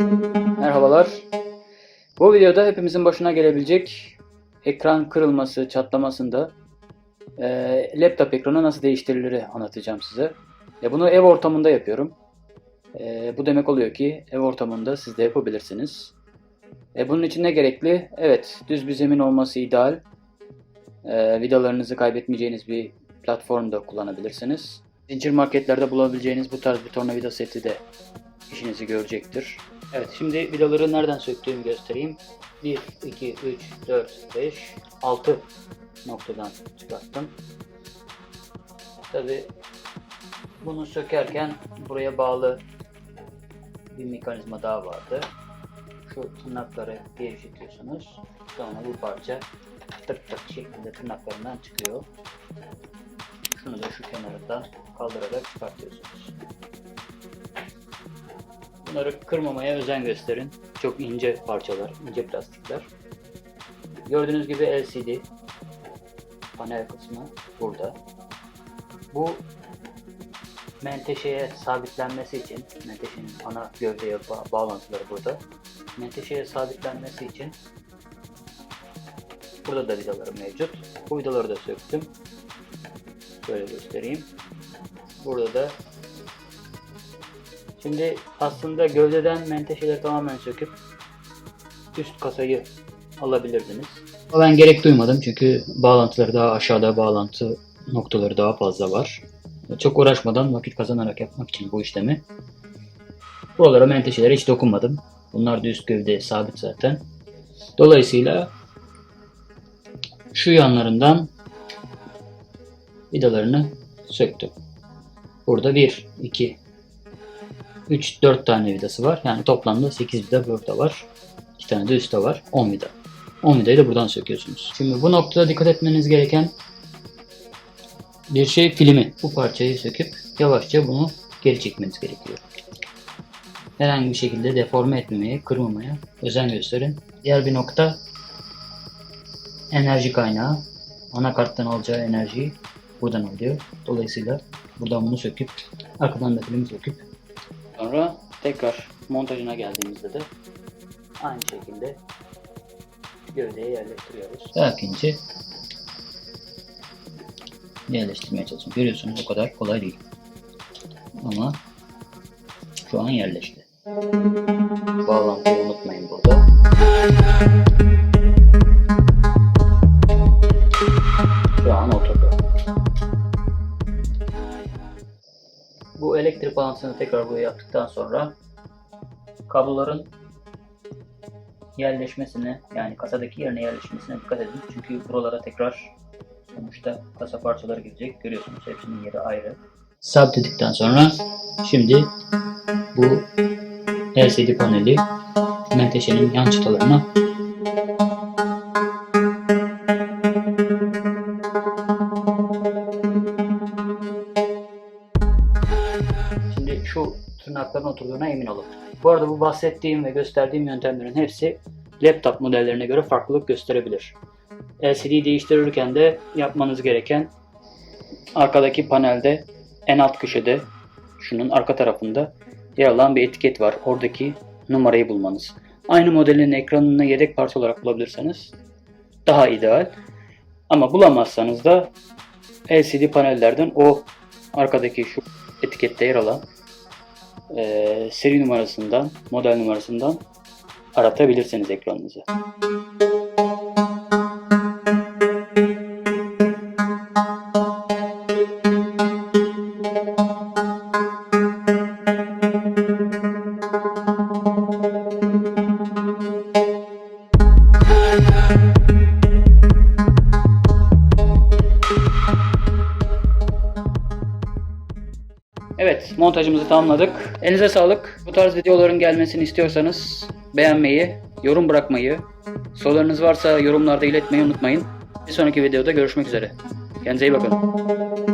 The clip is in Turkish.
Merhabalar. Bu videoda hepimizin başına gelebilecek ekran kırılması, çatlamasında eee, laptop ekranı nasıl değiştirilir anlatacağım size. Ya bunu ev ortamında yapıyorum. Eee, bu demek oluyor ki ev ortamında siz de yapabilirsiniz. E, bunun için ne gerekli? Evet, düz bir zemin olması ideal. Eee vidalarınızı kaybetmeyeceğiniz bir platformda kullanabilirsiniz. Zincir marketlerde bulabileceğiniz bu tarz bir tornavida seti de işinizi görecektir. Evet şimdi vidaları nereden söktüğümü göstereyim. 1, 2, 3, 4, 5, 6 noktadan çıkarttım. Tabi bunu sökerken buraya bağlı bir mekanizma daha vardı. Şu tırnakları gevşetiyorsunuz. Sonra bu parça tık tık şeklinde tırnaklarından çıkıyor. Şunu da şu kenarından kaldırarak çıkartıyorsunuz. Bunları kırmamaya özen gösterin. Çok ince parçalar, ince plastikler. Gördüğünüz gibi LCD panel kısmı burada. Bu menteşeye sabitlenmesi için, menteşenin ana gövdeye ba- bağlantıları burada. Menteşeye sabitlenmesi için burada da vidaları mevcut. Bu vidaları da söktüm. Şöyle göstereyim. Burada da Şimdi aslında gövdeden menteşeleri tamamen söküp üst kasayı alabilirdiniz. Ben gerek duymadım çünkü bağlantıları daha aşağıda bağlantı noktaları daha fazla var. Çok uğraşmadan vakit kazanarak yapmak için bu işlemi. Buralara menteşelere hiç dokunmadım. Bunlar da üst gövdeye sabit zaten. Dolayısıyla şu yanlarından vidalarını söktüm. Burada 1, 2, 3, 4 tane vidası var. Yani toplamda 8 vida burada var. 2 tane de üstte var. 10 vida. 10 vidayı da buradan söküyorsunuz. Şimdi bu noktada dikkat etmeniz gereken bir şey filmi. Bu parçayı söküp yavaşça bunu geri çekmeniz gerekiyor. Herhangi bir şekilde deforme etmemeye, kırmamaya özen gösterin. Diğer bir nokta enerji kaynağı. Anakarttan alacağı enerjiyi buradan alıyor. Dolayısıyla buradan bunu söküp arkadan da filmi söküp Sonra tekrar montajına geldiğimizde de aynı şekilde gövdeye yerleştiriyoruz. Sakince yerleştirmeye çalışıyorum. Görüyorsunuz o kadar kolay değil. Ama şu an yerleşti. Bağlantıyı unutmayın burada. Bağlantısını tekrar buraya yaptıktan sonra kabloların yerleşmesine yani kasadaki yerine yerleşmesine dikkat edin. Çünkü buralara tekrar sonuçta kasa parçaları girecek. Görüyorsunuz hepsinin yeri ayrı. Sabitledikten sonra şimdi bu LCD paneli menteşenin yan çıtalarına şu tırnakların oturduğuna emin olun. Bu arada bu bahsettiğim ve gösterdiğim yöntemlerin hepsi laptop modellerine göre farklılık gösterebilir. LCD değiştirirken de yapmanız gereken arkadaki panelde en alt köşede şunun arka tarafında yer alan bir etiket var. Oradaki numarayı bulmanız. Aynı modelin ekranını yedek parça olarak bulabilirseniz daha ideal. Ama bulamazsanız da LCD panellerden o arkadaki şu etikette yer alan eee, seri numarasından, model numarasından aratabilirsiniz ekranınızı. Montajımızı tamamladık. Elinize sağlık. Bu tarz videoların gelmesini istiyorsanız beğenmeyi, yorum bırakmayı, sorularınız varsa yorumlarda iletmeyi unutmayın. Bir sonraki videoda görüşmek üzere. Kendinize iyi bakın.